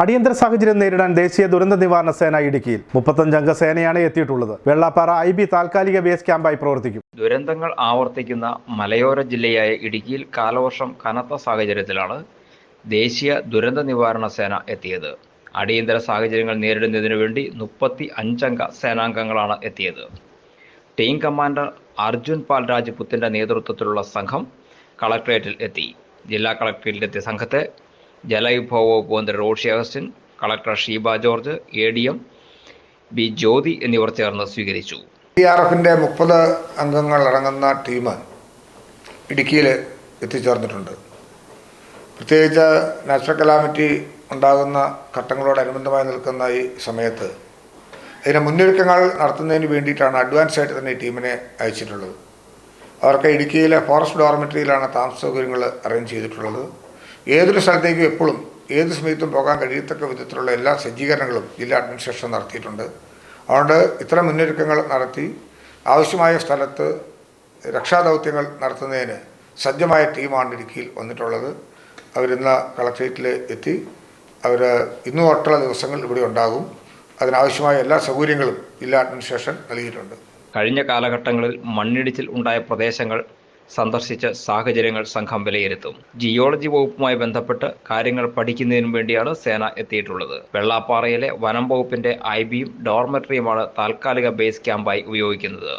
അടിയന്തര സാഹചര്യം നേരിടാൻ ദേശീയ ദുരന്ത നിവാരണ സേന ഇടുക്കിയിൽ മുപ്പത്തഞ്ചംഗ സേനയാണ് എത്തിയിട്ടുള്ളത്. വെള്ളാപ്പാറ ഐ ബി താൽക്കാലിക ബേസ് ക്യാമ്പായി പ്രവർത്തിക്കും. ദുരന്തങ്ങൾ ആവർത്തിക്കുന്ന മലയോര ജില്ലയായ ഇടുക്കിയിൽ കാലവർഷം കനത്ത സാഹചര്യത്തിലാണ് ദേശീയ ദുരന്ത നിവാരണ സേന എത്തിയത്. അടിയന്തര സാഹചര്യങ്ങൾ നേരിടുന്നതിനു വേണ്ടി മുപ്പത്തി അഞ്ചംഗ സേനാംഗങ്ങളാണ് എത്തിയത്. ടീം കമാൻഡർ അർജുൻ പാൽ രാജ്പുത്തിന്റെ നേതൃത്വത്തിലുള്ള സംഘം കളക്ടറേറ്റിൽ എത്തി. ജില്ലാ കളക്ടറേറ്റിലെത്തിയ സംഘത്തെ ജലവിഭവ വകുപ്പ് മന്ത്രി Roshi Augustine collector Sheeba George A D M B Jyothi എന്നിവർ ചേർന്ന് സ്വീകരിച്ചു. ഡി ആർ എഫിന്റെ മുപ്പത് അംഗങ്ങൾ അടങ്ങുന്ന ടീം ഇടുക്കിയിൽ എത്തിച്ചേർന്നിട്ടുണ്ട്. പ്രത്യേകിച്ച് നാച്ചുറൽ കലാമിറ്റി ഉണ്ടാകുന്ന ഘട്ടങ്ങളോടനുബന്ധമായി നിൽക്കുന്ന ഈ സമയത്ത് അതിന് മുന്നൊരുക്കങ്ങൾ നടത്തുന്നതിന് വേണ്ടിയിട്ടാണ് അഡ്വാൻസ് ആയിട്ട് തന്നെ ഈ ടീമിനെ അയച്ചിട്ടുള്ളത്. അവർക്ക് ഇടുക്കിയിലെ ഫോറസ്റ്റ് ഡോർമെറ്ററിയിലാണ് താമസ സൗകര്യങ്ങൾ അറേഞ്ച് ചെയ്തിട്ടുള്ളത്. ഏതൊരു സ്ഥലത്തേക്കും എപ്പോഴും ഏത് സമയത്തും പോകാൻ കഴിയത്തക്ക വിധത്തിലുള്ള എല്ലാ സജ്ജീകരണങ്ങളും ജില്ലാ അഡ്മിനിസ്ട്രേഷൻ നടത്തിയിട്ടുണ്ട്. അതുകൊണ്ട് ഇത്തരം മുന്നൊരുക്കങ്ങൾ നടത്തി ആവശ്യമായ സ്ഥലത്ത് രക്ഷാദൗത്യങ്ങൾ നടത്തുന്നതിന് സജ്ജമായ ടീമാണ് ഇടുക്കിയിൽ വന്നിട്ടുള്ളത്. അവരിന്ന് കളക്ട്രേറ്റിൽ എത്തി. അവർ ഇന്നു തൊട്ടുള്ള ദിവസങ്ങൾ ഇവിടെ ഉണ്ടാകും. അതിനാവശ്യമായ എല്ലാ സൗകര്യങ്ങളും ജില്ലാ അഡ്മിനിസ്ട്രേഷൻ നൽകിയിട്ടുണ്ട്. കഴിഞ്ഞ കാലഘട്ടങ്ങളിൽ മണ്ണിടിച്ചിൽ ഉണ്ടായ പ്രദേശങ്ങൾ സന്ദർശിച്ച് സാഹചര്യങ്ങൾ സംഘം വിലയിരുത്തും. ജിയോളജി വകുപ്പുമായി ബന്ധപ്പെട്ട് കാര്യങ്ങൾ പഠിക്കുന്നതിനു വേണ്ടിയാണ് സേന എത്തിയിട്ടുള്ളത്. വെള്ളാപ്പാറയിലെ വനം വകുപ്പിന്റെ ഐ ബിയും ഡോർമെട്രിയുമാണ് താൽക്കാലിക ബേസ് ക്യാമ്പായി ഉപയോഗിക്കുന്നത്.